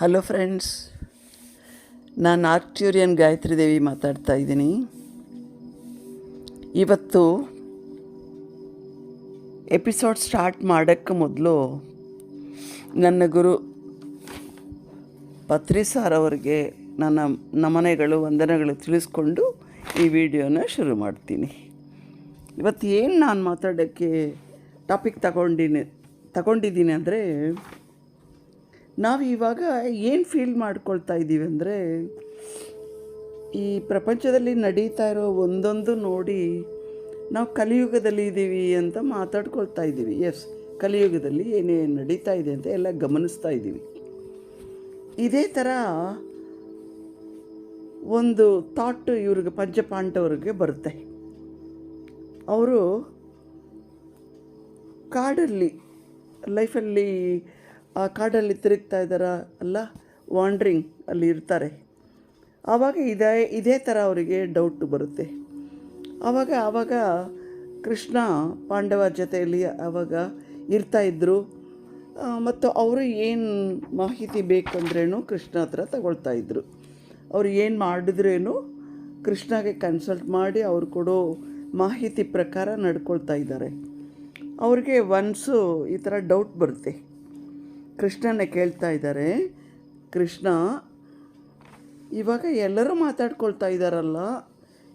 Hello friends ನಾನು ಆರ್ಕ್ಚೂರಿಯನ್ ಗಾಯತ್ರಿ ದೇವಿ ಮಾತಾಡ್ತಾ ಇದ್ದೀನಿ. ಇವತ್ತು ಎಪಿಸೋಡ್ ಸ್ಟಾರ್ಟ್ ಮಾಡೋಕ್ಕೆ ಮೊದಲು ನನ್ನ ಗುರು ಪತ್ರಿ ಸಾರ್ ಅವರಿಗೆ ನನ್ನ ನಮನೆಗಳು, ವಂದನೆಗಳು ತಿಳಿಸ್ಕೊಂಡು ಈ ವಿಡಿಯೋನ ಶುರು ಮಾಡ್ತೀನಿ. ಇವತ್ತು ಏನು ನಾನು ಮಾತಾಡೋಕ್ಕೆ ಟಾಪಿಕ್ ತಗೊಂಡಿನಿ ತಗೊಂಡಿದ್ದೀನಿ ಅಂದರೆ ನಾವು ಇವಾಗ ಏನು ಫೀಲ್ ಮಾಡ್ಕೊಳ್ತಾ ಇದ್ದೀವಿ ಅಂದರೆ, ಈ ಪ್ರಪಂಚದಲ್ಲಿ ನಡೀತಾ ಇರೋ ಒಂದೊಂದು ನೋಡಿ ನಾವು ಕಲಿಯುಗದಲ್ಲಿ ಇದ್ದೀವಿ ಅಂತ ಮಾತಾಡ್ಕೊಳ್ತಾ ಇದ್ದೀವಿ ಎಸ್ ಕಲಿಯುಗದಲ್ಲಿ ಏನೇನು ನಡೀತಾ ಇದೆ ಅಂತ ಎಲ್ಲ ಗಮನಿಸ್ತಾ ಇದ್ದೀವಿ ಇದೇ ಥರ ಒಂದು ಥಾಟ್ ಇವ್ರಿಗೆ, ಪಂಚಪಾಂಡವರಿಗೆ ಬರುತ್ತೆ. ಅವರು ಕಾಡಲ್ಲಿ ಲೈಫಲ್ಲಿ ಆ ಕಾಡಲ್ಲಿ ತಿರುಗ್ತಾ ಇದ್ದಾರ ಅಲ್ಲ? ವಾಂಡ್ರಿಂಗ್ ಅಲ್ಲಿ ಇರ್ತಾರೆ. ಆವಾಗ ಇದೇ ಇದೇ ಥರ ಅವರಿಗೆ ಡೌಟ್ ಬರುತ್ತೆ. ಆವಾಗ ಆವಾಗ ಕೃಷ್ಣ ಪಾಂಡವರ ಜೊತೆಯಲ್ಲಿ ಆವಾಗ ಇರ್ತಾಯಿದ್ರು ಮತ್ತು ಅವರು ಏನು ಮಾಹಿತಿ ಬೇಕಂದ್ರೇನು ಕೃಷ್ಣ ಹತ್ರ ತಗೊಳ್ತಾ ಇದ್ರು. ಅವ್ರು ಏನು ಮಾಡಿದ್ರೇನು ಕೃಷ್ಣಗೆ ಕನ್ಸಲ್ಟ್ ಮಾಡಿ ಅವ್ರು ಕೊಡೋ ಮಾಹಿತಿ ಪ್ರಕಾರ ನಡ್ಕೊಳ್ತಾ ಇದ್ದಾರೆ. ಅವ್ರಿಗೆ ಒನ್ಸು ಈ ಥರ ಡೌಟ್ ಬರುತ್ತೆ. ಕೃಷ್ಣನೇ ಕೇಳ್ತಾ ಇದ್ದಾರೆ. ಕೃಷ್ಣ, ಇವಾಗ ಎಲ್ಲರೂ ಮಾತಾಡ್ಕೊಳ್ತಾ ಇದ್ದಾರಲ್ಲ,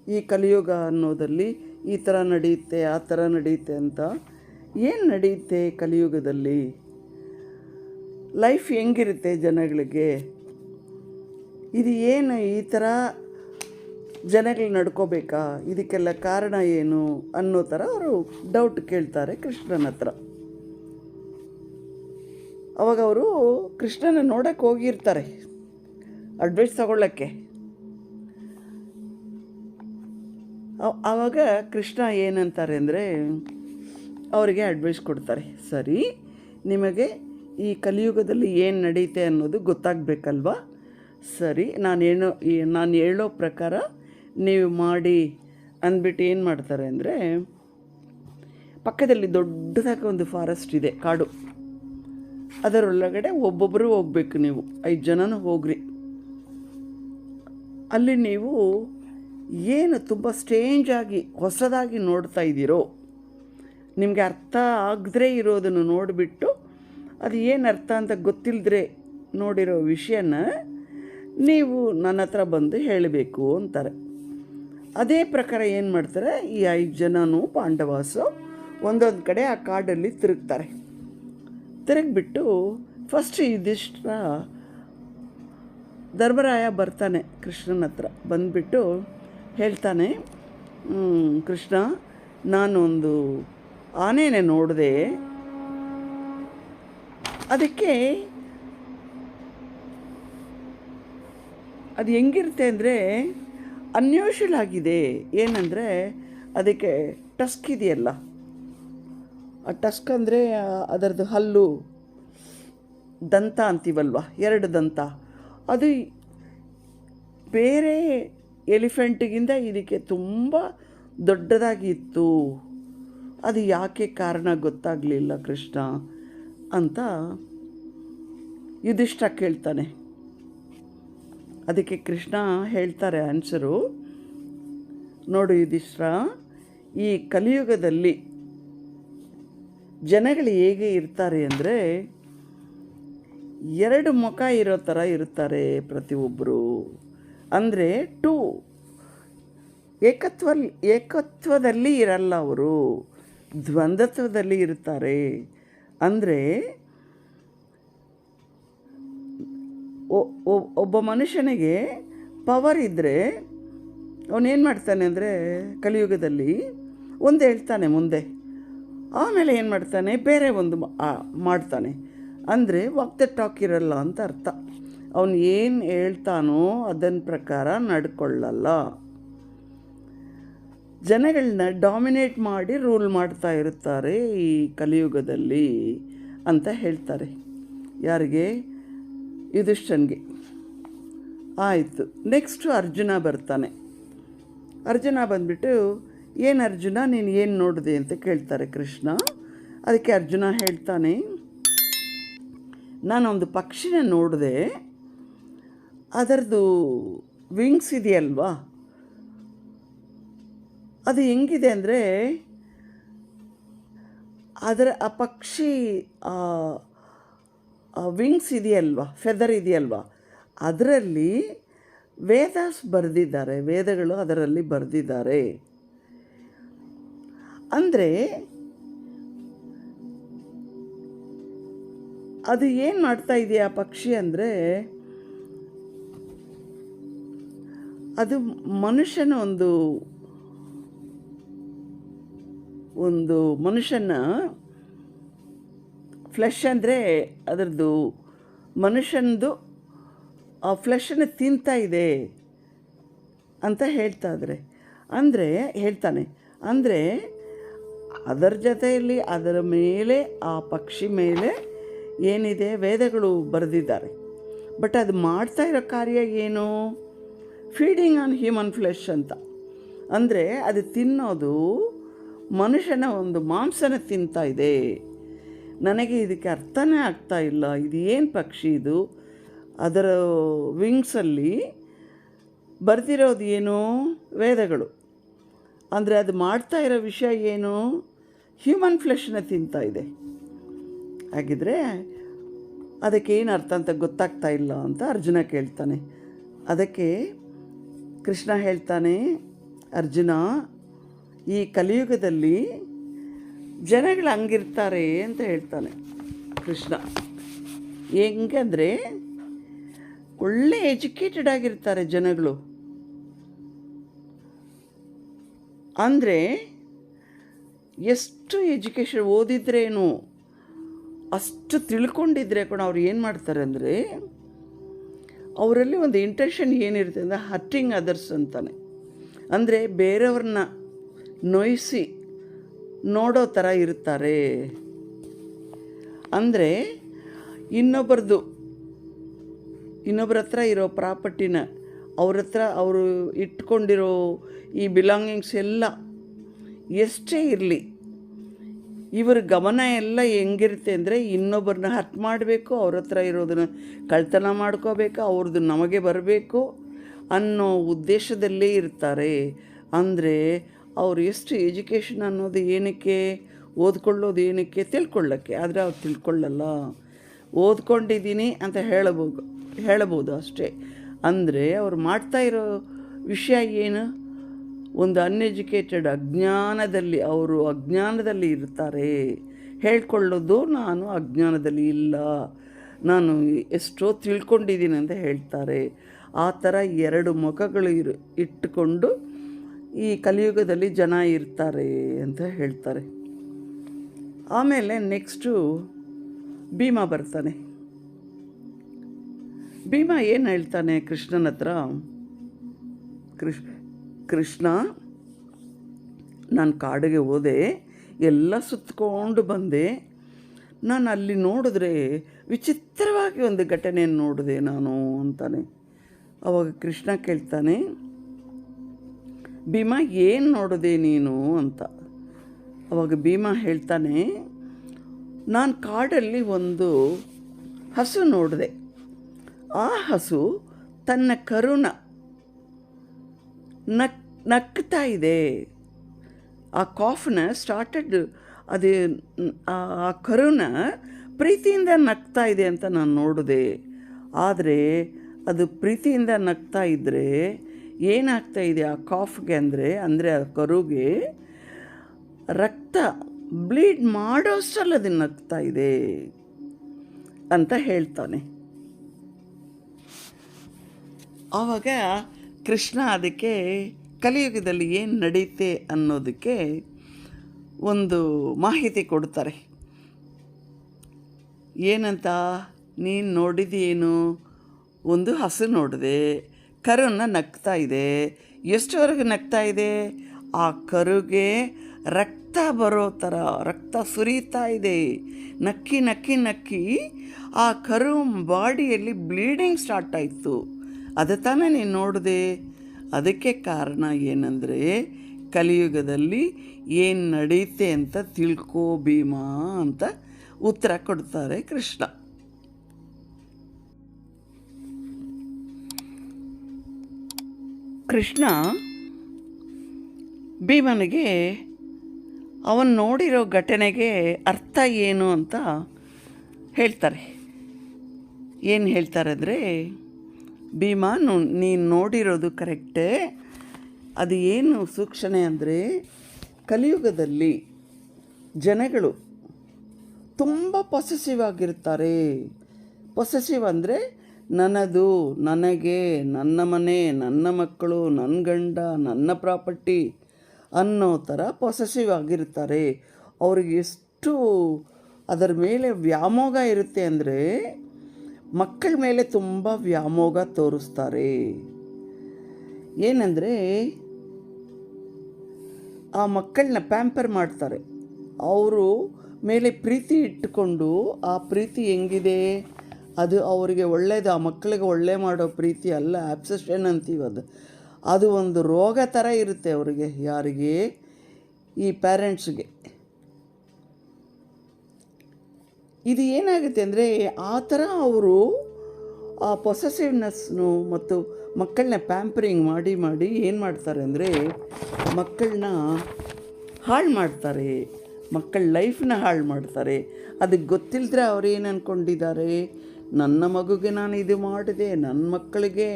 ಈ ಕಲಿಯುಗ ಅನ್ನೋದಲ್ಲಿ ಈ ಥರ ನಡೆಯುತ್ತೆ, ಆ ಥರ ನಡೆಯುತ್ತೆ ಅಂತ. ಏನು ನಡೆಯುತ್ತೆ ಕಲಿಯುಗದಲ್ಲಿ? ಲೈಫ್ ಹೆಂಗಿರುತ್ತೆ ಜನಗಳಿಗೆ? ಇದು ಏನು ಈ ಥರ ಜನಗಳು ನಡ್ಕೋಬೇಕಾ? ಇದಕ್ಕೆಲ್ಲ ಕಾರಣ ಏನು ಅನ್ನೋ ಥರ ಅವರು ಡೌಟ್ ಕೇಳ್ತಾರೆ ಕೃಷ್ಣನ ಹತ್ರ. ಅವಾಗ ಅವರು ಕೃಷ್ಣನ ನೋಡಕ್ಕೆ ಹೋಗಿರ್ತಾರೆ. ಅಡ್ವೈಸ್ ತಗೊಳ್ಳೋಕ್ಕೆ. ಆವಾಗ ಕೃಷ್ಣ ಏನಂತಾರೆ ಅಂದರೆ, ಅವರಿಗೆ ಅಡ್ವೈಸ್ ಕೊಡ್ತಾರೆ. ಸರಿ, ನಿಮಗೆ ಈ ಕಲಿಯುಗದಲ್ಲಿ ಏನು ನಡೀತೆ ಅನ್ನೋದು ಗೊತ್ತಾಗಬೇಕಲ್ವಾ? ಸರಿ, ನಾನು ಏನೋ ನಾನು ಹೇಳೋ ಪ್ರಕಾರ ನೀವು ಮಾಡಿ ಅಂದ್ಬಿಟ್ಟು ಏನು ಮಾಡ್ತಾರೆ ಅಂದರೆ, ಪಕ್ಕದಲ್ಲಿ ದೊಡ್ಡದಾಗಿ ಒಂದು ಫಾರೆಸ್ಟ್ ಇದೆ, ಕಾಡು. ಅದರೊಳಗಡೆ ಒಬ್ಬೊಬ್ಬರು ಹೋಗ್ಬೇಕು ನೀವು. ಐದು ಜನನೂ ಹೋಗ್ರಿ. ಅಲ್ಲಿ ನೀವು ಏನು ತುಂಬ ಸ್ಟ್ರೇಂಜ್ ಆಗಿ, ಹೊಸದಾಗಿ ನೋಡ್ತಾ ಇದ್ದೀರೋ, ನಿಮಗೆ ಅರ್ಥ ಆಗದೇ ಇರೋದನ್ನು ನೋಡಿಬಿಟ್ಟು, ಅದು ಏನು ಅರ್ಥ ಅಂತ ಗೊತ್ತಿಲ್ಲದ್ರೆ ನೋಡಿರೋ ವಿಷಯನ ನೀವು ನನ್ನ ಹತ್ರ ಬಂದು ಹೇಳಬೇಕು ಅಂತಾರೆ. ಅದೇ ಪ್ರಕಾರ ಏನು ಮಾಡ್ತಾರೆ, ಈ ಐದು ಜನನೂ ಪಾಂಡವಾಸು ಒಂದೊಂದು ಕಡೆ ಆ ಕಾಡಲ್ಲಿ ತಿರುಗ್ತಾರೆ. ತಿರುಗಿಬಿಟ್ಟು ಫಸ್ಟ್ ಇದಿಷ್ಟ ಧರ್ಮರಾಯ ಬರ್ತಾನೆ ಕೃಷ್ಣನ ಹತ್ರ. ಬಂದುಬಿಟ್ಟು ಹೇಳ್ತಾನೆ "ಹ್ಮ್, ಕೃಷ್ಣ ನಾನೊಂದು ಆನೆನೆ ನೋಡಿದೆ. ಅದಕ್ಕೆ ಅದು ಹೆಂಗಿರುತ್ತೆ ಅಂದರೆ ಅನ್ಯೂಷಲ್ ಆಗಿದೆ ಏನಂದರೆ ಅದಕ್ಕೆ ಟಸ್ಕ್ ಇದೆಯಲ್ಲ ಟಸ್ಕ್ ಅಂದರೆ ಅದರದ್ದು ಹಲ್ಲು, ದಂತ ಅಂತೀವಲ್ವ? ಎರಡು ದಂತ. ಅದು ಬೇರೆ ಎಲಿಫೆಂಟಿಗಿಂತ ಇದಕ್ಕೆ ತುಂಬ ದೊಡ್ಡದಾಗಿತ್ತು. ಅದು ಯಾಕೆ ಕಾರಣ ಗೊತ್ತಾಗಲಿಲ್ಲ ಕೃಷ್ಣ ಅಂತ ಯುಧಿಷ್ಠ ಕೇಳ್ತಾನೆ. ಅದಕ್ಕೆ ಕೃಷ್ಣ ಹೇಳ್ತಾರೆ ಆನ್ಸರು ನೋಡು ಯುಧಿಷ್ಠ ಈ ಕಲಿಯುಗದಲ್ಲಿ ಜನಗಳು ಹೇಗೆ ಇರ್ತಾರೆ ಅಂದರೆ ಎರಡು ಮುಖ ಇರೋ ಥರ ಇರ್ತಾರೆ ಪ್ರತಿಯೊಬ್ಬರು ಅಂದರೆ ಟೂ ಏಕತ್ವ ಏಕತ್ವದಲ್ಲಿ ಇರಲ್ಲ ಅವರು, ದ್ವಂದ್ವತ್ವದಲ್ಲಿ ಇರ್ತಾರೆ. ಅಂದರೆ ಒಬ್ಬ ಮನುಷ್ಯನಿಗೆ ಪವರ್ ಇದ್ದರೆ ಅವನೇನು ಮಾಡ್ತಾನೆ ಅಂದರೆ ಕಲಿಯುಗದಲ್ಲಿ ಒಂದು ಹೇಳ್ತಾನೆ ಮುಂದೆ. ಆಮೇಲೆ ಏನು ಮಾಡ್ತಾನೆ? ಬೇರೆ ಒಂದು ಮಾಡ್ತಾನೆ. ಅಂದರೆ, ವಾಕ್ ಟಾಕ್ ಇರಲ್ಲ ಅಂತ ಅರ್ಥ. ಅವನು ಏನು ಹೇಳ್ತಾನೋ ಅದನ್ನ ಪ್ರಕಾರ ನಡ್ಕೊಳ್ಳಲ್ಲ. ಜನಗಳನ್ನ ಡಾಮಿನೇಟ್ ಮಾಡಿ ರೂಲ್ ಮಾಡ್ತಾ ಇರುತ್ತಾರೆ ಈ ಕಲಿಯುಗದಲ್ಲಿ ಅಂತ ಹೇಳ್ತಾರೆ. ಯಾರಿಗೆ? ಯುಧಿಷ್ಠನ್ಗೆ. ಆಯಿತು. ನೆಕ್ಸ್ಟು ಅರ್ಜುನ ಬರ್ತಾನೆ. ಅರ್ಜುನ ಬಂದ್ಬಿಟ್ಟು ಏನು ಅರ್ಜುನ, ನೀನು ಏನು ನೋಡಿದೆ ಅಂತ ಕೇಳ್ತಾರೆ ಕೃಷ್ಣ. ಅದಕ್ಕೆ ಅರ್ಜುನ ಹೇಳ್ತಾನೆ, ನಾನೊಂದು ಪಕ್ಷಿನ ನೋಡಿದೆ. ಅದರದ್ದು ವಿಂಗ್ಸ್ ಇದೆಯಲ್ವಾ? ಅದು ಹೆಂಗಿದೆ ಅಂದರೆ, ಅದರ ಆ ಪಕ್ಷಿ ವಿಂಗ್ಸ್ ಇದೆಯಲ್ವಾ? ಫೆದರ್ ಇದೆಯಲ್ವಾ? ಅದರಲ್ಲಿ ವೇದಾಸ್ ಬರೆದಿದ್ದಾರೆ, ವೇದಗಳು ಅದರಲ್ಲಿ ಬರೆದಿದ್ದಾರೆ. ಅಂದರೆ ಅದು ಏನು ಮಾಡ್ತಾ ಇದೆಯಾ ಪಕ್ಷಿ ಅಂದರೆ ಅದು ಮನುಷ್ಯನ ಒಂದು ಒಂದು ಮನುಷ್ಯನ ಫ್ಲೆಶ್ ಅಂದರೆ ಅದರದ್ದು ಮನುಷ್ಯನದು ಆ ಫ್ಲೆಶನ್ನು ತಿಂತಾ ಇದೆ ಅಂತ ಹೇಳ್ತಾ ಇದ್ರೆ. ಅಂದರೆ ಹೇಳ್ತಾನೆ. ಅಂದರೆ ಅದರ ಜೊತೆಯಲ್ಲಿ ಅದರ ಮೇಲೆ, ಆ ಪಕ್ಷಿ ಮೇಲೆ ಏನಿದೆ, ವೇದಗಳು ಬರೆದಿದ್ದಾರೆ. ಬಟ್ ಅದು ಮಾಡ್ತಾ ಇರೋ ಕಾರ್ಯ ಏನು? ಫೀಡಿಂಗ್ ಆನ್ ಹ್ಯೂಮನ್ ಫ್ಲೆಶ್ ಅಂತ. ಅಂದರೆ ಅದು ತಿನ್ನೋದು ಮನುಷ್ಯನ ಒಂದು ಮಾಂಸನ ತಿಂತಾ ಇದೆ. ನನಗೆ ಇದಕ್ಕೆ ಅರ್ಥನೇ ಆಗ್ತಾ ಇಲ್ಲ. ಇದು ಏನು ಪಕ್ಷಿ ಇದು? ಅದರ ವಿಂಗ್ಸಲ್ಲಿ ಬರ್ತಿರೋದು ಏನು? ವೇದಗಳು. ಅಂದರೆ ಅದು ಮಾಡ್ತಾ ಇರೋ ವಿಷಯ ಏನು? ಹ್ಯೂಮನ್ ಫ್ಲೆಶ್ನ ತಿಂತಾ ಇದೆ. ಹಾಗಿದ್ರೆ ಅದಕ್ಕೆ ಏನು ಅರ್ಥ ಅಂತ ಗೊತ್ತಾಗ್ತಾ ಇಲ್ಲ ಅಂತ ಅರ್ಜುನ ಕೇಳ್ತಾನೆ. ಅದಕ್ಕೆ ಕೃಷ್ಣ ಹೇಳ್ತಾನೆ, ಅರ್ಜುನ, ಈ ಕಲಿಯುಗದಲ್ಲಿ ಜನಗಳು ಹಂಗಿರ್ತಾರೆ ಅಂತ ಹೇಳ್ತಾನೆ ಕೃಷ್ಣ. ಹೆಂಗಂದರೆ ಒಳ್ಳೆ ಎಜುಕೇಟೆಡ್ ಆಗಿರ್ತಾರೆ ಜನಗಳು. ಅಂದರೆ ಎಷ್ಟು ಎಜುಕೇಷನ್ ಓದಿದ್ರೇನು ಅಷ್ಟು ತಿಳ್ಕೊಂಡಿದ್ರೆ ಕೂಡ ಅವ್ರು ಏನು ಮಾಡ್ತಾರೆ ಅಂದರೆ ಅವರಲ್ಲಿ ಒಂದು ಇಂಟೆನ್ಷನ್ ಏನಿರುತ್ತೆ ಅಂದರೆ ಹರ್ಟಿಂಗ್ ಅದರ್ಸ್ ಅಂತಾನೆ. ಅಂದರೆ ಬೇರೆಯವ್ರನ್ನ ನೋಯಿಸಿ ನೋಡೋ ಥರ ಇರ್ತಾರೆ. ಅಂದರೆ ಇನ್ನೊಬ್ಬರದು ಇನ್ನೊಬ್ಬರ ಹತ್ರ ಇರೋ ಪ್ರಾಪರ್ಟಿನ ಅವ್ರ ಹತ್ರ ಅವರು ಇಟ್ಕೊಂಡಿರೋ ಈ ಬಿಲಾಂಗಿಂಗ್ಸ್ ಎಲ್ಲ ಎಷ್ಟೇ ಇರಲಿ, ಇವರ ಗಮನ ಎಲ್ಲ ಹೆಂಗಿರುತ್ತೆ ಅಂದರೆ ಇನ್ನೊಬ್ಬರನ್ನ ಹರ್ಟ್ ಮಾಡಬೇಕು, ಅವ್ರ ಹತ್ರ ಇರೋದನ್ನ ಕಳ್ತನ ಮಾಡ್ಕೋಬೇಕು ಅವ್ರದ್ದು ನಮಗೆ ಬರಬೇಕು ಅನ್ನೋ ಉದ್ದೇಶದಲ್ಲೇ ಇರ್ತಾರೆ. ಅಂದರೆ ಅವ್ರು ಎಷ್ಟು ಎಜುಕೇಷನ್ ಅನ್ನೋದು ಏನಕ್ಕೆ, ಓದ್ಕೊಳ್ಳೋದು ಏನಕ್ಕೆ ತಿಳ್ಕೊಳ್ಳೋಕ್ಕೆ? ಆದರೆ ಅವ್ರು ತಿಳ್ಕೊಳ್ಳಲ್ಲ. ಓದ್ಕೊಂಡಿದ್ದೀನಿ ಅಂತ ಹೇಳಬಹುದು ಹೇಳಬಹುದು ಅಷ್ಟೇ. ಅಂದರೆ ಅವ್ರು ಮಾಡ್ತಾ ಇರೋ ವಿಷಯ ಏನು? ಒಂದು ಅನ್ಎಜುಕೇಟೆಡ್ ಅಜ್ಞಾನದಲ್ಲಿ ಅವರು ಅಜ್ಞಾನದಲ್ಲಿ ಇರ್ತಾರೆ. ಹೇಳ್ಕೊಳ್ಳೋದು, ನಾನು ಅಜ್ಞಾನದಲ್ಲಿ ಇಲ್ಲ. ನಾನು ಎಷ್ಟೋ ತಿಳ್ಕೊಂಡಿದ್ದೀನಿ ಅಂತ ಹೇಳ್ತಾರೆ. ಆ ಥರ ಎರಡು ಮುಖಗಳು ಇರು, ಇಟ್ಟುಕೊಂಡು ಈ ಕಲಿಯುಗದಲ್ಲಿ ಜನ ಇರ್ತಾರೆ ಅಂತ ಹೇಳ್ತಾರೆ. ಆಮೇಲೆ ನೆಕ್ಸ್ಟು ಭೀಮ ಬರ್ತಾನೆ. ಭೀಮ ಏನು ಹೇಳ್ತಾನೆ ಕೃಷ್ಣನ ಹತ್ರ? ಕೃಷ್ ಕೃಷ್ಣ, ನಾನು ಕಾಡಿಗೆ ಹೋದೆ, ಎಲ್ಲ ಸುತ್ತಕೊಂಡು ಬಂದೆ. ನಾನು ಅಲ್ಲಿ ನೋಡಿದ್ರೆ ವಿಚಿತ್ರವಾಗಿ ಒಂದು ಘಟನೆಯನ್ನು ನೋಡಿದೆ ನಾನು ಅಂತಾನೆ. ಅವಾಗ ಕೃಷ್ಣ ಕೇಳ್ತಾನೆ, ಭೀಮ, ಏನು ನೋಡಿದೆ ನೀನು? ಅಂತ. ಅವಾಗ ಭೀಮಾ ಹೇಳ್ತಾನೆ, ನಾನು ಕಾಡಲ್ಲಿ ಒಂದು ಹಸು ನೋಡಿದೆ. ಆ ಹಸು ತನ್ನ ಕರುನ ನಕ್ ನಗ್ತಾ ಇದೆ. ಆ ಕಾಫ್ನ ಸ್ಟಾರ್ಟೆಡ್ ಅದು, ಆ ಕರುನ ಪ್ರೀತಿಯಿಂದ ನಗ್ತಾ ಇದೆ ಅಂತ ನಾನು ನೋಡಿದೆ. ಆದರೆ ಅದು ಪ್ರೀತಿಯಿಂದ ನಗ್ತಾ ಇದ್ದರೆ ಏನಾಗ್ತಾ ಇದೆ ಆ ಕಾಫ್ಗೆ ಅಂದರೆ ಅಂದರೆ ಆ ಕರುಗೆ ರಕ್ತ ಬ್ಲೀಡ್ ಮಾಡೋಷ್ಟರಲ್ಲಿ ಅದು ನಗ್ತಾ ಇದೆ ಅಂತ ಹೇಳ್ತಾನೆ. ಆವಾಗ ಕೃಷ್ಣ ಅದಕ್ಕೆ ಕಲಿಯುಗದಲ್ಲಿ ಏನು ನಡೆಯುತ್ತೆ ಅನ್ನೋದಕ್ಕೆ ಒಂದು ಮಾಹಿತಿ ಕೊಡ್ತಾರೆ. ಏನಂತ? ನೀನು ನೋಡಿದೇನು? ಒಂದು ಹಸು ನೋಡಿದೆ. ಕರುನ ನಗ್ತಾ ಇದೆ. ಎಷ್ಟುವರೆಗೂ ನಗ್ತಾ ಇದೆ? ಆ ಕರುಗೆ ರಕ್ತ ಬರೋ ಥರ ರಕ್ತ ಸುರಿತಾ ಇದೆ. ನಕ್ಕಿ ನಕ್ಕಿ ನಕ್ಕಿ. ಆ ಕರು ಬಾಡಿಯಲ್ಲಿ ಬ್ಲೀಡಿಂಗ್ ಸ್ಟಾರ್ಟ್ ಆಯಿತು. ಅದು ತಾನೇ ನೀನು ನೋಡಿದೆ. ಅದಕ್ಕೆ ಕಾರಣ ಏನಂದರೆ, ಕಲಿಯುಗದಲ್ಲಿ ಏನು ನಡೆಯುತ್ತೆ ಅಂತ ತಿಳ್ಕೋ ಭೀಮಾ ಅಂತ ಉತ್ತರ ಕೊಡ್ತಾರೆ ಕೃಷ್ಣ. ಕೃಷ್ಣ ಭೀಮನಿಗೆ ಅವನು ನೋಡಿರೋ ಘಟನೆಗೆ ಅರ್ಥ ಏನು ಅಂತ ಹೇಳ್ತಾರೆ. ಏನು ಹೇಳ್ತಾರೆ ಅಂದರೆ ಭೀಮ ನೀನು ನೋಡಿರೋದು ಕರೆಕ್ಟೇ? ಅದು ಏನು ಸೂಕ್ಷಣೆ ಅಂದರೆ, ಕಲಿಯುಗದಲ್ಲಿ ಜನಗಳು ತುಂಬ ಪೊಸೆಸಿವ್ ಆಗಿರ್ತಾರೆ. ಪೊಸೆಸಿವ್ ಅಂದರೆ ನನ್ನದು ನನಗೆ, ನನ್ನ ಮನೆ, ನನ್ನ ಮಕ್ಕಳು ನನ್ನ ಗಂಡ, ನನ್ನ ಪ್ರಾಪರ್ಟಿ ಅನ್ನೋ ಥರ ಪೊಸೆಸಿವ್ ಆಗಿರ್ತಾರೆ. ಅವ್ರಿಗೆ ಎಷ್ಟು ಅದರ ಮೇಲೆ ವ್ಯಾಮೋಗ ಇರುತ್ತೆ ಅಂದರೆ ಮಕ್ಕಳ ಮೇಲೆ ತುಂಬ ವ್ಯಾಮೋಗ ತೋರಿಸ್ತಾರೆ. ಏನಂದರೆ, ಆ ಮಕ್ಕಳನ್ನ ಪ್ಯಾಂಪರ್ ಮಾಡ್ತಾರೆ. ಅವರು ಮೇಲೆ ಪ್ರೀತಿ ಇಟ್ಟುಕೊಂಡು, ಆ ಪ್ರೀತಿ ಹೆಂಗಿದೆ? ಅದು ಅವರಿಗೆ ಒಳ್ಳೇದು, ಆ ಮಕ್ಕಳಿಗೆ ಒಳ್ಳೆ ಮಾಡೋ ಪ್ರೀತಿ ಅಲ್ಲ ಆಬ್ಸೆಷನ್ ಅಂತೀವಿ ಅದು. ಅದು ಒಂದು ರೋಗ ಥರ ಇರುತ್ತೆ ಅವರಿಗೆ, ಯಾರಿಗೆ? ಈ ಪ್ಯಾರೆಂಟ್ಸ್ಗೆ ಇದು ಏನಾಗುತ್ತೆ ಅಂದರೆ ಆ ಥರ ಅವರು ಆ ಪೊಸೆಸಿವ್ನೆಸ್ನು ಮತ್ತು ಮಕ್ಕಳನ್ನ ಪ್ಯಾಂಪರಿಂಗ್ ಮಾಡಿ ಮಾಡಿ ಏನು ಮಾಡ್ತಾರೆ ಅಂದರೆ ಮಕ್ಕಳನ್ನ ಹಾಳು ಮಾಡ್ತಾರೆ. ಮಕ್ಕಳ ಲೈಫ್ನ ಹಾಳು ಮಾಡ್ತಾರೆ. ಅದಕ್ಕೆ ಗೊತ್ತಿಲ್ಲದ್ರೆ ಏನು ಅಂದ್ಕೊಂಡಿದ್ದಾರೆ ನನ್ನ ಮಗುಗೆ ನಾನು ಇದು ಮಾಡಿದೆ. ನನ್ನ ಮಕ್ಕಳಿಗೆ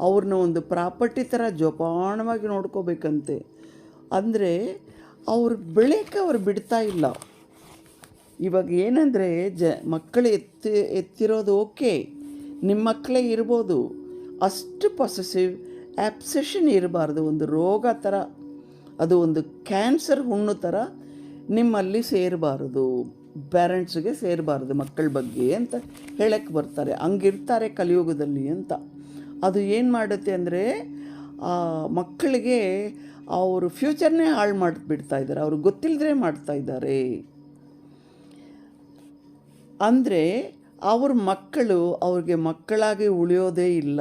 ಅವ್ರನ್ನ ಒಂದು ಪ್ರಾಪರ್ಟಿ ಥರ ಜೋಪಾನವಾಗಿ ನೋಡ್ಕೋಬೇಕಂತೆ. ಅಂದರೆ ಅವ್ರ ಬೆಳೆಯೋಕ್ಕೆ ಅವ್ರು ಬಿಡ್ತಾ ಇಲ್ಲ. ಇವಾಗ ಏನಂದರೆ ಜ, ಮಕ್ಕಳು ಎತ್ತಿ, ಎತ್ತಿರೋದು ಓಕೆ. ನಿಮ್ಮ ಮಕ್ಕಳೇ ಇರ್ಬೋದು. ಅಷ್ಟು ಪೊಸೆಸಿವ್ ಆ್ಯಪ್ಸೆಷನ್ ಇರಬಾರ್ದು. ಒಂದು ರೋಗ ಥರ ಅದು ಒಂದು ಕ್ಯಾನ್ಸರ್ ಹುಣ್ಣು ಥರ ನಿಮ್ಮಲ್ಲಿ ಸೇರಬಾರ್ದು. ಪೇರೆಂಟ್ಸ್ಗೆ ಸೇರಬಾರ್ದು ಮಕ್ಕಳ ಬಗ್ಗೆ ಅಂತ ಹೇಳಕ್ಕೆ ಬರ್ತಾರೆ. ಹಂಗಿರ್ತಾರೆ ಕಲಿಯುಗದಲ್ಲಿ ಅಂತ. ಅದು ಏನು ಮಾಡುತ್ತೆ ಅಂದರೆ ಮಕ್ಕಳಿಗೆ ಅವರು ಫ್ಯೂಚರ್ನೇ ಹಾಳು ಮಾಡಿಬಿಡ್ತಾ ಇದ್ದಾರೆ. ಅವ್ರಿಗೆ ಮಾಡ್ತಾ ಇದ್ದಾರೆ. ಅಂದರೆ ಅವ್ರ ಮಕ್ಕಳು ಅವ್ರಿಗೆ ಮಕ್ಕಳಾಗಿ ಉಳಿಯೋದೇ ಇಲ್ಲ.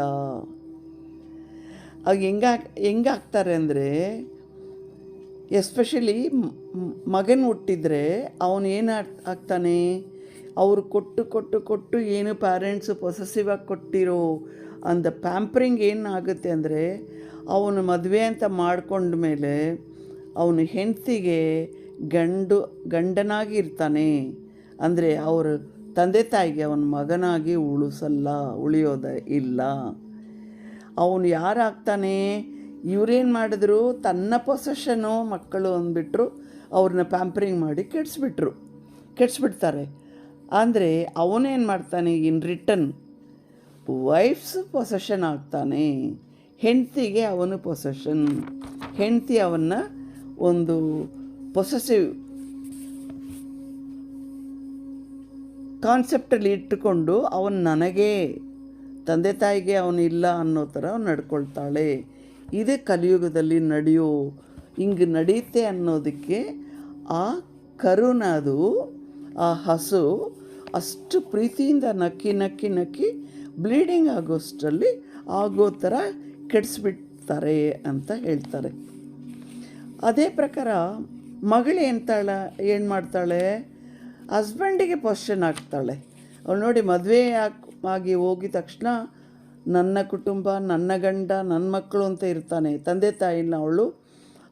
ಆಗ ಹೆಂಗಾಗ್ ಹೆಂಗಾಗ್ತಾರೆ ಅಂದರೆ, ಎಸ್ಪೆಷಲಿ ಮಗನ ಹುಟ್ಟಿದರೆ ಅವನು ಏನು ಆಗ್ತಾನೆ? ಅವರು ಕೊಟ್ಟು ಕೊಟ್ಟು ಕೊಟ್ಟು ಏನು ಪ್ಯಾರೆಂಟ್ಸು ಪೊಸೆಸಿವ್ ಆಗಿ ಕೊಟ್ಟಿರೋ ಅಂದ ಪ್ಯಾಂಪ್ರಿಂಗ್ ಏನಾಗುತ್ತೆ ಅಂದರೆ, ಅವನು ಮದುವೆ ಅಂತ ಮಾಡಿಕೊಂಡ ಮೇಲೆ ಅವನು ಹೆಂಡತಿಗೆ ಗಂಡು, ಗಂಡನಾಗಿ ಇರ್ತಾನೆ. ಅಂದರೆ ಅವರು ತಂದೆ ತಾಯಿಗೆ ಅವನ ಮಗನಾಗಿ ಉಳಿಸಲ್ಲ, ಉಳಿಯೋದ ಇಲ್ಲ. ಅವನು ಯಾರಾಗ್ತಾನೆ? ಇವರೇನು ಮಾಡಿದ್ರು? ತನ್ನ ಪೊಸೆಷನು ಮಕ್ಕಳು ಅಂದ್ಬಿಟ್ರು ಅವ್ರನ್ನ ಪ್ಯಾಂಪರಿಂಗ್ ಮಾಡಿ ಕೆಡಿಸ್ಬಿಟ್ರು. ಕೆಡಿಸ್ಬಿಡ್ತಾರೆ. ಅಂದರೆ ಅವನೇನು ಮಾಡ್ತಾನೆ? ಇನ್ ರಿಟರ್ನ್ ವೈಫ್ಸ್ ಪೊಸೆಷನ್ ಆಗ್ತಾನೆ. ಹೆಂಡ್ತಿಗೆ ಅವನು ಪೊಸೆಷನ್ ಹೆಂಡ್ತಿ ಅವನ್ನ ಒಂದು ಪೊಸೆಸಿವ್ ಕಾನ್ಸೆಪ್ಟಲ್ಲಿ ಇಟ್ಟುಕೊಂಡು ಅವನು ನನಗೆ ತಂದೆ ತಾಯಿಗೆ ಅವನು ಇಲ್ಲ ಅನ್ನೋ ಥರ ನಡ್ಕೊಳ್ತಾಳೆ. ಇದೇ ಕಲಿಯುಗದಲ್ಲಿ ನಡೆಯೋ ಹಿಂಗೆ ನಡೆಯುತ್ತೆ ಅನ್ನೋದಕ್ಕೆ ಆ ಕರುನದು ಆ ಹಸು ಅಷ್ಟು ಪ್ರೀತಿಯಿಂದ ನಕ್ಕಿ ನಕ್ಕಿ ನಕ್ಕಿ ಬ್ಲೀಡಿಂಗ್ ಆಗೋಷ್ಟರಲ್ಲಿ ಆಗೋ ಥರ ಕೆಡಿಸ್ಬಿಡ್ತಾರೆ ಅಂತ ಹೇಳ್ತಾರೆ. ಅದೇ ಪ್ರಕಾರ ಮಗಳು ಎಂತಾಳ ಏನು ಮಾಡ್ತಾಳೆ ಹಸ್ಬೆಂಡಿಗೆ ಪೊಸಿಷನ್ ಆಗ್ತಾಳೆ. ಅವಳು ನೋಡಿ ಮದುವೆ ಆಗಿ ಹೋಗಿದ ತಕ್ಷಣ ನನ್ನ ಕುಟುಂಬ, ನನ್ನ ಗಂಡ, ನನ್ನ ಮಕ್ಕಳು ಅಂತ ಇರ್ತಾನೆ. ತಂದೆ ತಾಯಿನ ಅವಳು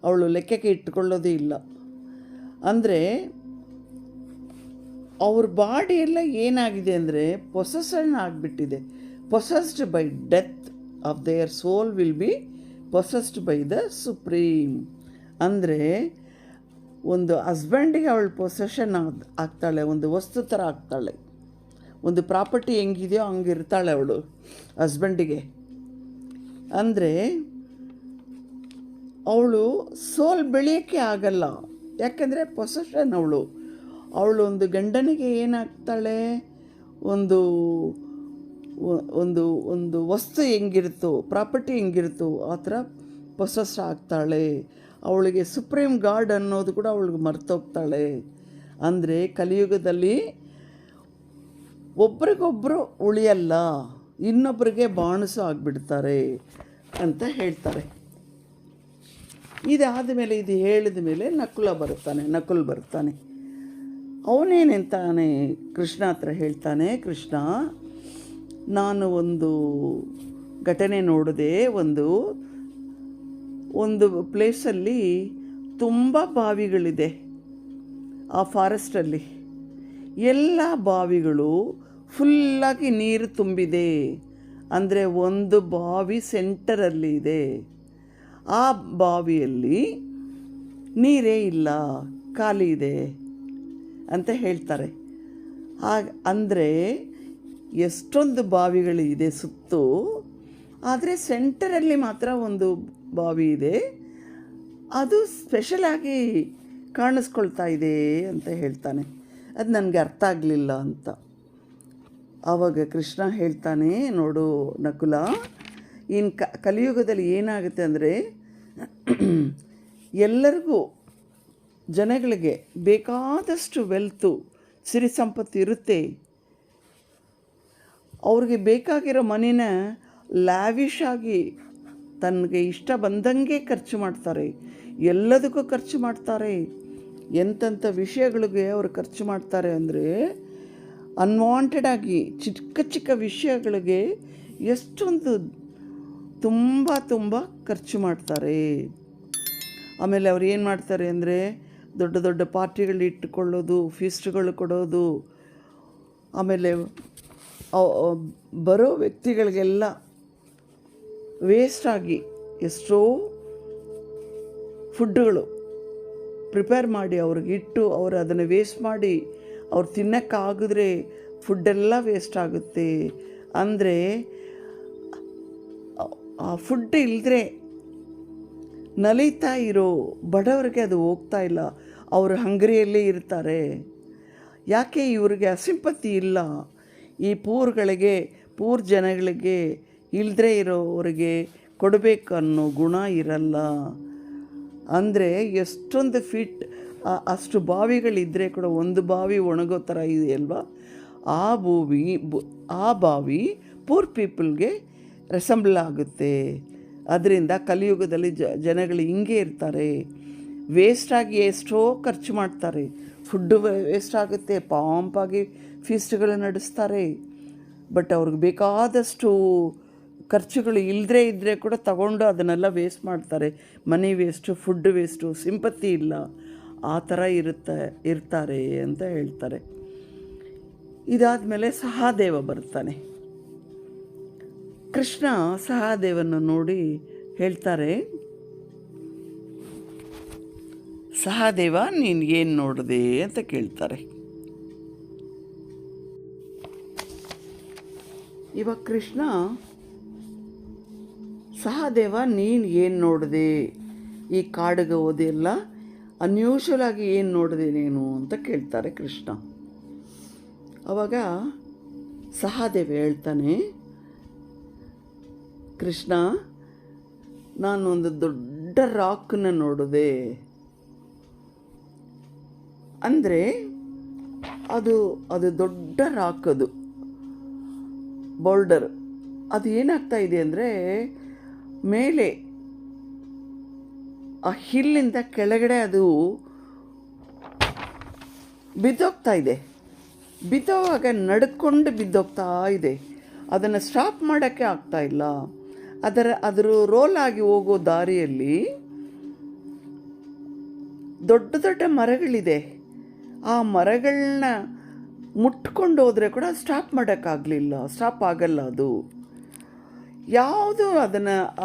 ಅವಳು ಲೆಕ್ಕಕ್ಕೆ ಇಟ್ಕೊಳ್ಳೋದೇ ಇಲ್ಲ. ಅಂದರೆ ಅವ್ರ ಬಾಡಿ ಎಲ್ಲ ಏನಾಗಿದೆ ಅಂದರೆ ಪೊಸೆಸನ್ ಆಗಿಬಿಟ್ಟಿದೆ. Possessed by death of their soul will be possessed by the supreme ಅಂದರೆ ಒಂದು ಹಸ್ಬೆಂಡಿಗೆ ಅವಳು ಪೊಸೆಷನ್ ಆಗ್ತಾಳೆ, ಒಂದು ವಸ್ತು ಥರ ಆಗ್ತಾಳೆ. ಒಂದು ಪ್ರಾಪರ್ಟಿ ಹೆಂಗಿದೆಯೋ ಹಂಗಿರ್ತಾಳೆ ಅವಳು ಹಸ್ಬೆಂಡಿಗೆ ಅಂದರೆ, ಅವಳು ಸೋಲ್ ಬೆಳೆಯೋಕ್ಕೆ ಆಗಲ್ಲ. ಯಾಕೆಂದರೆ ಪೊಸೆಷನ್ ಅವಳು. ಅವಳು ಒಂದು ಗಂಡನಿಗೆ ಏನಾಗ್ತಾಳೆ? ಒಂದು ಒಂದು ಒಂದು ವಸ್ತು ಹೆಂಗಿರುತ್ತೋ ಪ್ರಾಪರ್ಟಿ ಹೆಂಗಿರುತ್ತೋ, ಆ ಥರ ಪೊಸೆಸ್ ಆಗ್ತಾಳೆ. ಅವಳಿಗೆ ಸುಪ್ರೀಂ ಗಾಡ್ ಅನ್ನೋದು ಕೂಡ ಅವಳಿಗೆ ಮರ್ತೋಗ್ತಾಳೆ. ಅಂದರೆ ಕಲಿಯುಗದಲ್ಲಿ ಒಬ್ರಿಗೊಬ್ಬರು ಉಳಿಯಲ್ಲ ಇನ್ನೊಬ್ಬರಿಗೆ ಬಾಣಸು ಆಗಿಬಿಡ್ತಾರೆ ಅಂತ ಹೇಳ್ತಾರೆ. ಇದಾದ ಮೇಲೆ, ಇದು ಹೇಳಿದ ಮೇಲೆ ನಕುಲ ಬರ್ತಾನೆ ನಕುಲ್ ಬರ್ತಾನೆ ಅವನೇನೆಂತಾನೆ? ಕೃಷ್ಣ ಹತ್ರ ಹೇಳ್ತಾನೆ, ಕೃಷ್ಣ, ನಾನು ಒಂದು ಘಟನೆ ನೋಡಿದೆ ಒಂದು ಒಂದು ಪ್ಲೇಸಲ್ಲಿ ತುಂಬ ಬಾವಿಗಳಿದೆ ಆ ಫಾರೆಸ್ಟಲ್ಲಿ ಎಲ್ಲ ಬಾವಿಗಳು ಫುಲ್ಲಾಗಿ ನೀರು ತುಂಬಿದೆ. ಅಂದರೆ ಒಂದು ಬಾವಿ ಸೆಂಟರಲ್ಲಿ ಇದೆ. ಆ ಬಾವಿಯಲ್ಲಿ ನೀರೇ ಇಲ್ಲ, ಖಾಲಿ ಇದೆ ಅಂತ ಹೇಳ್ತಾರೆ. ಹಾಗೆ ಅಂದರೆ ಎಷ್ಟೊಂದು ಬಾವಿಗಳಿದೆ ಸುತ್ತು. ಆದರೆ ಸೆಂಟರಲ್ಲಿ ಮಾತ್ರ ಒಂದು ಬಾವಿ ಇದೆ. ಅದು ಸ್ಪೆಷಲಾಗಿ ಕಾಣಿಸ್ಕೊಳ್ತಾ ಇದೆ ಅಂತ ಹೇಳ್ತಾನೆ. ಅದು ನನಗೆ ಅರ್ಥ ಆಗಲಿಲ್ಲ ಅಂತ. ಆವಾಗ ಕೃಷ್ಣ ಹೇಳ್ತಾನೆ, ನೋಡು ನಕುಲ ಇನ್ನು ಕ, ಕಲಿಯುಗದಲ್ಲಿ ಏನಾಗುತ್ತೆ ಅಂದರೆ ಎಲ್ಲರಿಗೂ ಜನಗಳಿಗೆ ಬೇಕಾದಷ್ಟು ವೆಲ್ತು ಸಿರಿ ಸಂಪತ್ತು ಇರುತ್ತೆ. ಅವ್ರಿಗೆ ಬೇಕಾಗಿರೋ ಮನೇನ ಲ್ಯಾವಿಶ್ ಆಗಿ ತನಗೆ ಇಷ್ಟ ಬಂದಂಗೆ ಖರ್ಚು ಮಾಡ್ತಾರೆ. ಎಲ್ಲದಕ್ಕೂ ಖರ್ಚು ಮಾಡ್ತಾರೆ. ಎಂತೆಂಥ ವಿಷಯಗಳಿಗೆ ಅವರು ಖರ್ಚು ಮಾಡ್ತಾರೆ ಅಂದರೆ ಅನ್ವಾಂಟೆಡ್ ಆಗಿ ಚಿಕ್ಕ ಚಿಕ್ಕ ವಿಷಯಗಳಿಗೆ ಎಷ್ಟೊಂದು ತುಂಬ ತುಂಬ ಖರ್ಚು ಮಾಡ್ತಾರೆ. ಆಮೇಲೆ ಅವ್ರು ಏನು ಮಾಡ್ತಾರೆ ಅಂದರೆ ದೊಡ್ಡ ದೊಡ್ಡ ಪಾರ್ಟಿಗಳು ಇಟ್ಟುಕೊಳ್ಳೋದು ಫೀಸ್ಟ್ಗಳು ಕೊಡೋದು, ಆಮೇಲೆ ಬರೋ ವ್ಯಕ್ತಿಗಳಿಗೆಲ್ಲ ವೇಸ್ಟಾಗಿ ಎಷ್ಟೋ ಫುಡ್ಗಳು ಪ್ರಿಪೇರ್ ಮಾಡಿ ಅವ್ರಿಗೆ ಇಟ್ಟು ಅವರು ಅದನ್ನು ವೇಸ್ಟ್ ಮಾಡಿ ಅವ್ರು ತಿನ್ನೋಕ್ಕಾಗಿದ್ರೆ ಫುಡ್ಡೆಲ್ಲ ವೇಸ್ಟ್ ಆಗುತ್ತೆ ಅಂದರೆ ಆ ಫುಡ್ ಇಲ್ಲದ್ರೆ ನಲಿತಾ ಇರೋ ಬಡವರಿಗೆ ಅದು ಹೋಗ್ತಾ ಇಲ್ಲ. ಅವರು ಹಂಗರಿಯಲ್ಲೇ ಇರ್ತಾರೆ. ಯಾಕೆ ಇವರಿಗೆ ಅಸಿಂಪತಿ ಇಲ್ಲ? ಈ ಪೂರ್ಗಳಿಗೆ ಪೂರ್ ಜನಗಳಿಗೆ ಇಲ್ಲದೇ ಇರೋವ್ರಿಗೆ ಕೊಡಬೇಕು ಅನ್ನೋ ಗುಣ ಇರಲ್ಲ. ಅಂದರೆ ಎಷ್ಟೊಂದು ಫಿಟ್ ಅಷ್ಟು ಬಾವಿಗಳಿದ್ದರೆ ಕೂಡ ಒಂದು ಬಾವಿ ಒಣಗೋ ಥರ ಇದೆಯಲ್ವಾ ಆ ಭೂಮಿ ಆ ಬಾವಿ ಪೂರ್ ಪೀಪಲ್ಗೆ ರೆಸಂಬಲ್ ಆಗುತ್ತೆ. ಅದರಿಂದ ಕಲಿಯುಗದಲ್ಲಿ ಜ, ಜನಗಳು ಹಿಂಗೆ ಇರ್ತಾರೆ. ವೇಸ್ಟಾಗಿ ಎಷ್ಟೋ ಖರ್ಚು ಮಾಡ್ತಾರೆ. ಫುಡ್ಡು ವೇಸ್ಟ್ ಆಗುತ್ತೆ, ಪಾಂಪಾಗಿ ಫೀಸ್ಟ್ಗಳು ನಡೆಸ್ತಾರೆ. ಬಟ್ ಅವ್ರಿಗೆ ಬೇಕಾದಷ್ಟು ಖರ್ಚುಗಳು ಇಲ್ಲದೇ ಇದ್ದರೆ ಕೂಡ ತಗೊಂಡು ಅದನ್ನೆಲ್ಲ ವೇಸ್ಟ್ ಮಾಡ್ತಾರೆ. Money waste food waste sympathy ಇಲ್ಲ. ಆ ಥರ ಇರುತ್ತೆ, ಇರ್ತಾರೆ ಅಂತ ಹೇಳ್ತಾರೆ. ಇದಾದ ಮೇಲೆ ಸಹಾದೇವ ಬರ್ತಾನೆ. ಕೃಷ್ಣ ಸಹಾದೇವನ್ನು ನೋಡಿ ಹೇಳ್ತಾರೆ, ಸಹಾದೇವ, ನೀನು ಏನು ನೋಡಿದೆ? ಅಂತ ಕೇಳ್ತಾರೆ. ಇವಾಗ ಕೃಷ್ಣ ಸಹದೇವ, ನೀನು ಏನು ನೋಡಿದೆ? ಈ ಕಾಡಿಗೆ ಓದಿಲ್ಲ ಅನ್ಯೂಶುವಲ್ ಆಗಿ ಏನು ನೋಡಿದೆ ನೀನು ಅಂತ ಕೇಳ್ತಾರೆ ಕೃಷ್ಣ. ಅವಾಗ ಸಹದೇವ ಹೇಳ್ತಾನೆ, ಕೃಷ್ಣ, ನಾನು ಒಂದು ದೊಡ್ಡ ರಾಕ್ನ ನೋಡಿದೆ. ಅಂದರೆ ಅದು ಅದು ದೊಡ್ಡ ರಾಕ್ ಅದು, ಬೋಲ್ಡರ್. ಅದು ಏನಾಗ್ತಾ ಇದೆ ಅಂದರೆ ಮೇಲೆ ಆ ಹಿಲ್ಲಿಂದ ಕೆಳಗಡೆ ಅದು ಬಿದ್ದೋಗ್ತಾ ಇದೆ. ಬಿದ್ದೋವಾಗ ನಡ್ಕೊಂಡು ಬಿದ್ದೋಗ್ತಾ ಇದೆ. ಅದನ್ನು ಸ್ಟಾಪ್ ಮಾಡೋಕ್ಕೆ ಆಗ್ತಾ ಇಲ್ಲ. ಅದರ ಅದರ ರೋಲ್ ಆಗಿ ಹೋಗೋ ದಾರಿಯಲ್ಲಿ ದೊಡ್ಡ ದೊಡ್ಡ ಮರಗಳಿದೆ. ಆ ಮರಗಳನ್ನ ಮುಟ್ಕೊಂಡು ಹೋದರೆ ಕೂಡ ಸ್ಟಾಪ್ ಮಾಡೋಕ್ಕಾಗಲಿಲ್ಲ. ಸ್ಟಾಪ್ ಆಗಲ್ಲ ಅದು. ಯಾವುದು ಅದನ್ನು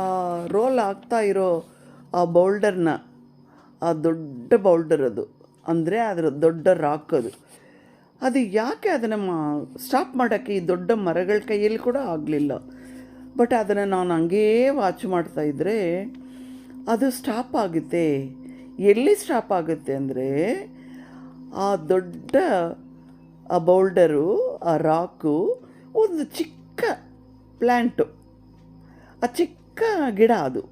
ರೋಲ್ ಆಗ್ತಾ ಇರೋ, ಆ ಬೌಲ್ಡರ್ನ ಆ, ದೊಡ್ಡ ಬೌಲ್ಡರ್ ಅದು. ಅಂದರೆ ಅದರ ದೊಡ್ಡ ರಾಕ್ ಅದು. ಅದು ಯಾಕೆ ಅದನ್ನು ಮಾ ಸ್ಟಾಪ್ ಮಾಡೋಕ್ಕೆ ಈ ದೊಡ್ಡ ಮರಗಳ ಕೈಯಲ್ಲಿ ಕೂಡ ಆಗಲಿಲ್ಲ. ಬಟ್ ಅದನ್ನು ನಾನು ಹಂಗೇ ವಾಚ್ ಮಾಡ್ತಾ ಇದ್ದರೆ ಅದು ಸ್ಟಾಪ್ ಆಗುತ್ತೆ. ಎಲ್ಲಿ ಸ್ಟಾಪ್ ಆಗುತ್ತೆ ಅಂದರೆ, ಆ ದೊಡ್ಡ, ಆ ಬೌಲ್ಡರು ಆ ರಾಕು ಒಂದು ಚಿಕ್ಕ ಪ್ಲ್ಯಾಂಟು ಆ ಚಿಕ್ಕ ಗಿಡ ಅದು.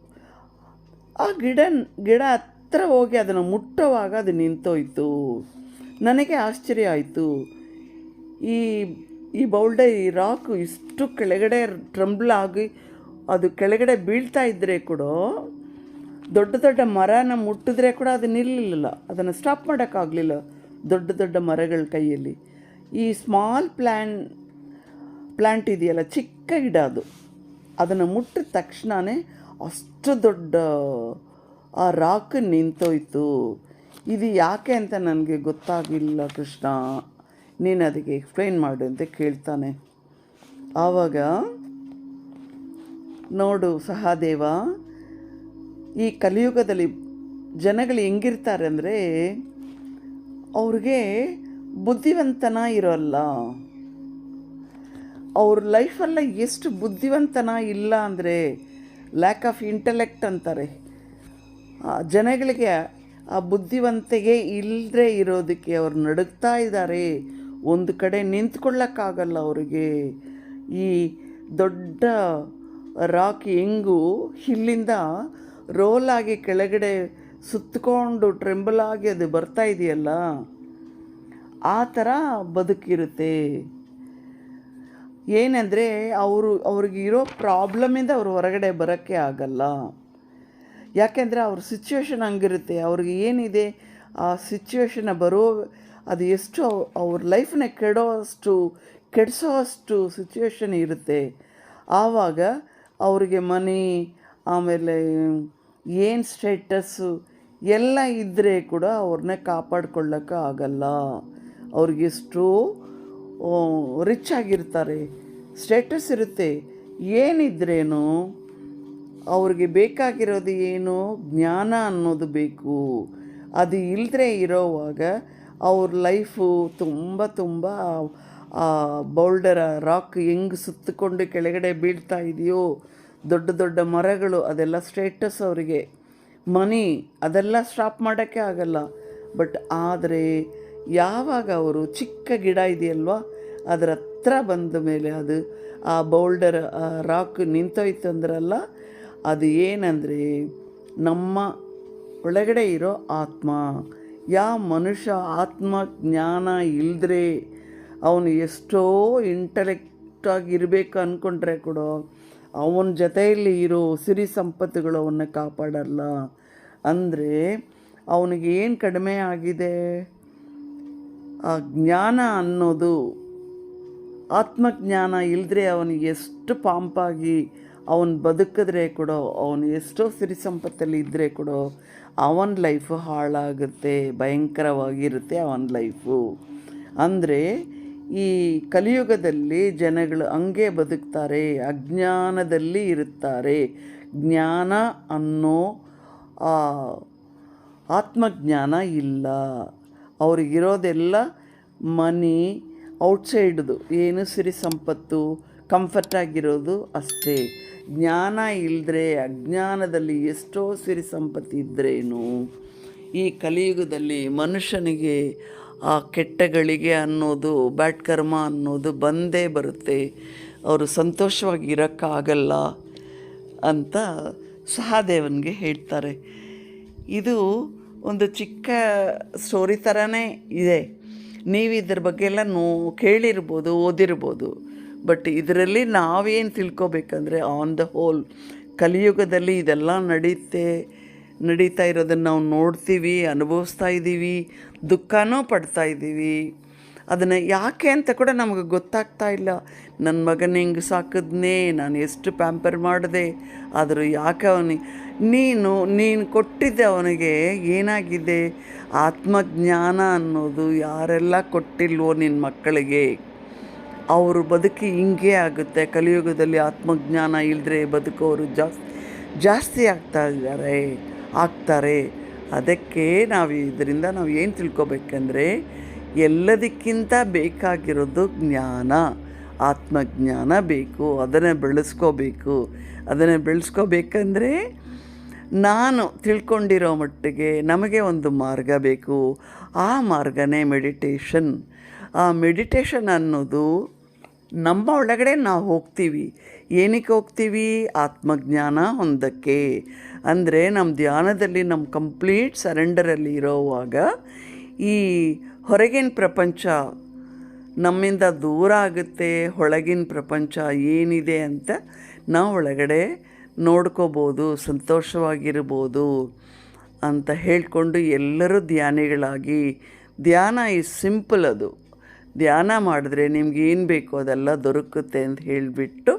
ಆ ಗಿಡ ಗಿಡ ಹತ್ರ ಹೋಗಿ ಅದನ್ನು ಮುಟ್ಟುವಾಗ ಅದು ನಿಂತೋಯ್ತು. ನನಗೆ ಆಶ್ಚರ್ಯ ಆಯಿತು. ಈ ಈ ಬೌಲ್ಡರ್ ಈ ರಾಕು ಇಷ್ಟು ಕೆಳಗಡೆ ಟ್ರಂಬ್ಲ್ ಆಗಿ ಅದು ಕೆಳಗಡೆ ಬೀಳ್ತಾ ಇದ್ದರೆ ಕೂಡ, ದೊಡ್ಡ ದೊಡ್ಡ ಮರನ ಮುಟ್ಟಿದ್ರೆ ಕೂಡ ಅದು ನಿಲ್ಲಲಿಲ್ಲ ಅದನ್ನು ಸ್ಟಾಪ್ ಮಾಡೋಕ್ಕಾಗಲಿಲ್ಲ ದೊಡ್ಡ ದೊಡ್ಡ ಮರಗಳ ಕೈಯಲ್ಲಿ. ಈ ಸ್ಮಾಲ್ ಪ್ಲ್ಯಾನ್ ಪ್ಲ್ಯಾಂಟ್ ಇದೆಯಲ್ಲ, ಚಿಕ್ಕ ಗಿಡ ಅದು. ಅದನ್ನು ಮುಟ್ಟಿದ ತಕ್ಷಣವೇ ಅಷ್ಟು ದೊಡ್ಡ, ಆ ರಾಕ್ ನಿಂತೋಯ್ತು. ಇದು ಯಾಕೆ ಅಂತ ನನಗೆ ಗೊತ್ತಾಗಿಲ್ಲ ಕೃಷ್ಣ. ನೀನು ಅದಕ್ಕೆ ಎಕ್ಸ್ಪ್ಲೈನ್ ಮಾಡು ಅಂತ ಕೇಳ್ತಾನೆ. ಆವಾಗ, ನೋಡು ಸಹದೇವ, ಈ ಕಲಿಯುಗದಲ್ಲಿ ಜನಗಳು ಹೆಂಗಿರ್ತಾರೆ ಅಂದರೆ, ಅವ್ರಿಗೆ ಬುದ್ಧಿವಂತನ ಇರೋಲ್ಲ. ಅವ್ರ ಲೈಫಲ್ಲ ಎಷ್ಟು ಬುದ್ಧಿವಂತನ ಇಲ್ಲ ಅಂದರೆ ಲ್ಯಾಕ್ ಆಫ್ ಇಂಟೆಲೆಕ್ಟ್ ಅಂತಾರೆ. ಜನಗಳಿಗೆ ಆ ಬುದ್ಧಿವಂತಿಗೆ ಇಲ್ಲದೆ ಇರೋದಕ್ಕೆ ಅವ್ರು ನಡುಗ್ತಾ ಇದ್ದಾರೆ ಒಂದು ಕಡೆ ನಿಂತ್ಕೊಳ್ಳೋಕ್ಕಾಗಲ್ಲ ಅವರಿಗೆ. ಈ ದೊಡ್ಡ ರಾಕ್ ಹೆಂಗು ಇಲ್ಲಿಂದ ರೋಲಾಗಿ ಕೆಳಗಡೆ ಸುತ್ತಕೊಂಡು ಟ್ರೆಂಬಲ್ ಆಗಿ ಅದು ಬರ್ತಾ ಇದೆಯಲ್ಲ? ಆ ಥರ ಬದುಕಿರುತ್ತೆ. ಏನಂದರೆ ಅವರು, ಅವ್ರಿಗೆ ಇರೋ ಪ್ರಾಬ್ಲಮಿಂದ ಅವ್ರು ಹೊರಗಡೆ ಬರೋಕ್ಕೆ ಆಗಲ್ಲ. ಯಾಕೆಂದರೆ ಅವ್ರ ಸಿಚುವೇಶನ್ ಹಂಗಿರುತ್ತೆ. ಅವ್ರಿಗೆ ಏನಿದೆ, ಆ ಸಿಚುವೇಷನ್ನ ಬರೋ, ಅದು ಎಷ್ಟು ಅವ್ರ ಲೈಫನ್ನ ಕೆಡೋ ಅಷ್ಟು ಕೆಡಿಸೋ ಅಷ್ಟು ಇರುತ್ತೆ. ಆವಾಗ ಅವರಿಗೆ ಮನಿ, ಆಮೇಲೆ ಏನು ಸ್ಟೇಟಸ್ಸು ಎಲ್ಲ ಇದ್ದರೆ ಕೂಡ ಅವ್ರನ್ನ ಕಾಪಾಡ್ಕೊಳ್ಳೋಕೆ ಆಗಲ್ಲ. ಅವ್ರಿಗೆಷ್ಟು ರಿಚ್ ಆಗಿರ್ತಾರೆ. ಸ್ಟೇಟಸ್ ಇರುತ್ತೆ. ಏನಿದ್ರೇನು? ಅವ್ರಿಗೆ ಬೇಕಾಗಿರೋದು ಏನು? ಜ್ಞಾನ ಅನ್ನೋದು ಬೇಕು. ಅದು ಇಲ್ಲದೆ ಇರೋವಾಗ ಅವ್ರ ಲೈಫು ತುಂಬ ತುಂಬ ಬೌಲ್ಡರ ರಾಕ್ ಹೆಂಗೆ ಸುತ್ತಕೊಂಡು ಕೆಳಗಡೆ ಬೀಳ್ತಾ ಇದೆಯೋ, ದೊಡ್ಡ ದೊಡ್ಡ ಮರಗಳು, ಅದೆಲ್ಲ ಸ್ಟೇಟಸ್ ಅವರಿಗೆ. ಮನಿ ಅದೆಲ್ಲ ಸ್ಟಾಪ್ ಮಾಡೋಕ್ಕೆ ಆಗಲ್ಲ. ಬಟ್ ಆದರೆ ಯಾವಾಗ ಅವರು ಚಿಕ್ಕ ಗಿಡ ಇದೆಯಲ್ವಾ, ಅದರ ಹತ್ರ ಬಂದ ಮೇಲೆ ಅದು ಆ ಬೌಲ್ಡರ್ ರಾಕ್ ನಿಂತೋಯ್ತು ಅಂದ್ರಲ್ಲ, ಅದು ಏನಂದರೆ ನಮ್ಮ ಒಳಗಡೆ ಇರೋ ಆತ್ಮ. ಯಾವ ಮನುಷ್ಯ ಆತ್ಮ ಜ್ಞಾನ ಇಲ್ಲದ್ರೆ ಅವನು ಎಷ್ಟೋ ಇಂಟಲೆಕ್ಟಾಗಿರಬೇಕು ಅಂದ್ಕೊಂಡ್ರೆ ಕೂಡ ಅವನ ಜೊತೆಯಲ್ಲಿ ಇರೋ ಸಿರಿ ಸಂಪತ್ತುಗಳು ಅವನ್ನ ಕಾಪಾಡಲ್ಲ. ಅಂದರೆ ಅವನಿಗೆ ಏನು ಕಡಿಮೆ ಆಗಿದೆ? ಜ್ಞಾನ ಅನ್ನೋದು ಆತ್ಮಜ್ಞಾನ ಇಲ್ಲದ್ರೆ ಅವನು ಎಷ್ಟು ಪಾಂಪಾಗಿ ಅವನು ಬದುಕಿದ್ರೆ ಕೂಡ, ಅವನು ಎಷ್ಟೋ ಸಿರಿ ಸಂಪತ್ತಲ್ಲಿ ಇದ್ದರೆ ಕೂಡ, ಅವನ ಲೈಫು ಹಾಳಾಗುತ್ತೆ, ಭಯಂಕರವಾಗಿರುತ್ತೆ ಅವನ ಲೈಫು. ಅಂದರೆ ಈ ಕಲಿಯುಗದಲ್ಲಿ ಜನಗಳು ಹಂಗೆ ಬದುಕ್ತಾರೆ, ಅಜ್ಞಾನದಲ್ಲಿ ಇರುತ್ತಾರೆ. ಜ್ಞಾನ ಅನ್ನೋ ಆತ್ಮಜ್ಞಾನ ಇಲ್ಲ. ಅವ್ರಿಗಿರೋದೆಲ್ಲ ಮನಿ ಔಟ್ಸೈಡ್ದು. ಏನು ಸಿರಿ ಸಂಪತ್ತು? ಕಂಫರ್ಟ್ ಆಗಿರೋದು ಅಷ್ಟೇ. ಜ್ಞಾನ ಇಲ್ಲದ್ರೆ ಅಜ್ಞಾನದಲ್ಲಿ ಎಷ್ಟೋ ಸಿರಿ ಸಂಪತ್ತು ಇದ್ದರೇನು ಈ ಕಲಿಯುಗದಲ್ಲಿ ಮನುಷ್ಯನಿಗೆ ಆ ಕೆಟ್ಟಗಳಿಗೆ ಅನ್ನೋದು ಬ್ಯಾಟ್ ಕರ್ಮ ಅನ್ನೋದು ಬಂದೇ ಬರುತ್ತೆ. ಅವರು ಸಂತೋಷವಾಗಿ ಇರೋಕ್ಕಾಗಲ್ಲ ಅಂತ ಸಹದೇವನಿಗೆ ಹೇಳ್ತಾರೆ. ಇದು ಒಂದು ಚಿಕ್ಕ ಸ್ಟೋರಿ ಥರನೇ ಇದೆ. ನೀವು ಇದ್ರ ಬಗ್ಗೆ ಎಲ್ಲ ನೋ, ಕೇಳಿರ್ಬೋದು, ಓದಿರ್ಬೋದು. ಬಟ್ ಇದರಲ್ಲಿ ನಾವೇನು ತಿಳ್ಕೊಬೇಕಂದ್ರೆ ಆನ್ ದ ಹೋಲ್ ಕಲಿಯುಗದಲ್ಲಿ ಇದೆಲ್ಲ ನಡೀತೆ, ನಡೀತಾ ಇರೋದನ್ನು ನಾವು ನೋಡ್ತೀವಿ, ಅನುಭವಿಸ್ತಾ ಇದ್ದೀವಿ, ದುಃಖನೂ ಪಡ್ತಾ ಇದ್ದೀವಿ. ಅದನ್ನು ಯಾಕೆ ಅಂತ ಕೂಡ ನಮಗೆ ಗೊತ್ತಾಗ್ತಾ ಇಲ್ಲ. ನನ್ನ ಮಗನ ಹಿಂಗೆ ಸಾಕಿದ್ನೇ, ನಾನು ಎಷ್ಟು ಪ್ಯಾಂಪರ್ ಮಾಡಿದೆ, ಆದರೂ ಯಾಕೆ ಅವನಿಗೆ ನೀನು ನೀನು ಕೊಟ್ಟಿದ್ದೆ ಅವನಿಗೆ ಏನಾಗಿದೆ? ಆತ್ಮಜ್ಞಾನ ಅನ್ನೋದು ಯಾರೆಲ್ಲ ಕೊಟ್ಟಿಲ್ವೋ ನಿನ್ನ ಮಕ್ಕಳಿಗೆ? ಅವರು ಬದುಕಿ ಹಿಂಗೆ ಆಗುತ್ತೆ. ಕಲಿಯುಗದಲ್ಲಿ ಆತ್ಮಜ್ಞಾನ ಇಲ್ಲದ್ರೆ ಬದುಕೋರು ಜಾಸ್ತಿ ಜಾಸ್ತಿ ಆಗ್ತಾ ಇದ್ದಾರೆ, ಆಗ್ತಾರೆ. ಅದಕ್ಕೆ ನಾವು ಇದರಿಂದ ನಾವು ಏನು ತಿಳ್ಕೊಬೇಕಂದ್ರೆ, ಎಲ್ಲದಕ್ಕಿಂತ ಬೇಕಾಗಿರೋದು ಜ್ಞಾನ. ಆತ್ಮಜ್ಞಾನ ಬೇಕು, ಅದನ್ನು ಬೆಳೆಸ್ಕೋಬೇಕು. ಅದನ್ನು ಬೆಳೆಸ್ಕೋಬೇಕಂದ್ರೆ ನಾನು ತಿಳ್ಕೊಂಡಿರೋ ಮಟ್ಟಿಗೆ ನಮಗೆ ಒಂದು ಮಾರ್ಗ ಬೇಕು. ಆ ಮಾರ್ಗನೇ ಮೆಡಿಟೇಷನ್. ಆ ಮೆಡಿಟೇಷನ್ ಅನ್ನೋದು ನಮ್ಮ ಒಳಗಡೆ ನಾವು ಹೋಗ್ತೀವಿ. ಏನಕ್ಕೆ ಹೋಗ್ತೀವಿ? ಆತ್ಮಜ್ಞಾನ ಹೊಂದಕ್ಕೆ ಅಂದರೆ ನಮ್ಮ ಧ್ಯಾನದಲ್ಲಿ, ನಮ್ಮ ಕಂಪ್ಲೀಟ್ ಸರೆಂಡರಲ್ಲಿ ಇರೋವಾಗ ಈ ಹೊರಗಿನ ಪ್ರಪಂಚ ನಮ್ಮಿಂದ ದೂರ ಆಗುತ್ತೆ ಒಳಗಿನ ಪ್ರಪಂಚ ಏನಿದೆ ಅಂತ ನಾವು ಒಳಗಡೆ ನೋಡ್ಕೋಬೋದು, ಸಂತೋಷವಾಗಿರ್ಬೋದು ಅಂತ ಹೇಳಿಕೊಂಡು ಎಲ್ಲರೂ ಧ್ಯಾನಿಗಳಾಗಿ, ಧ್ಯಾನ ಈ ಸಿಂಪಲ್ ಅದು. ಧ್ಯಾನ ಮಾಡಿದ್ರೆ ನಿಮ್ಗೆ ಏನು ಬೇಕು ಅದೆಲ್ಲ ದೊರಕುತ್ತೆ ಅಂತ ಹೇಳಿಬಿಟ್ಟು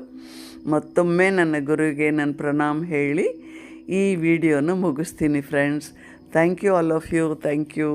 ಮತ್ತೊಮ್ಮೆ ನನ್ನ ಗುರುವಿಗೆ ನನ್ನ ಪ್ರಣಾಮ್ ಹೇಳಿ ಈ ವಿಡಿಯೋನ ಮುಗಿಸ್ತೀನಿ friends thank you all of you thank you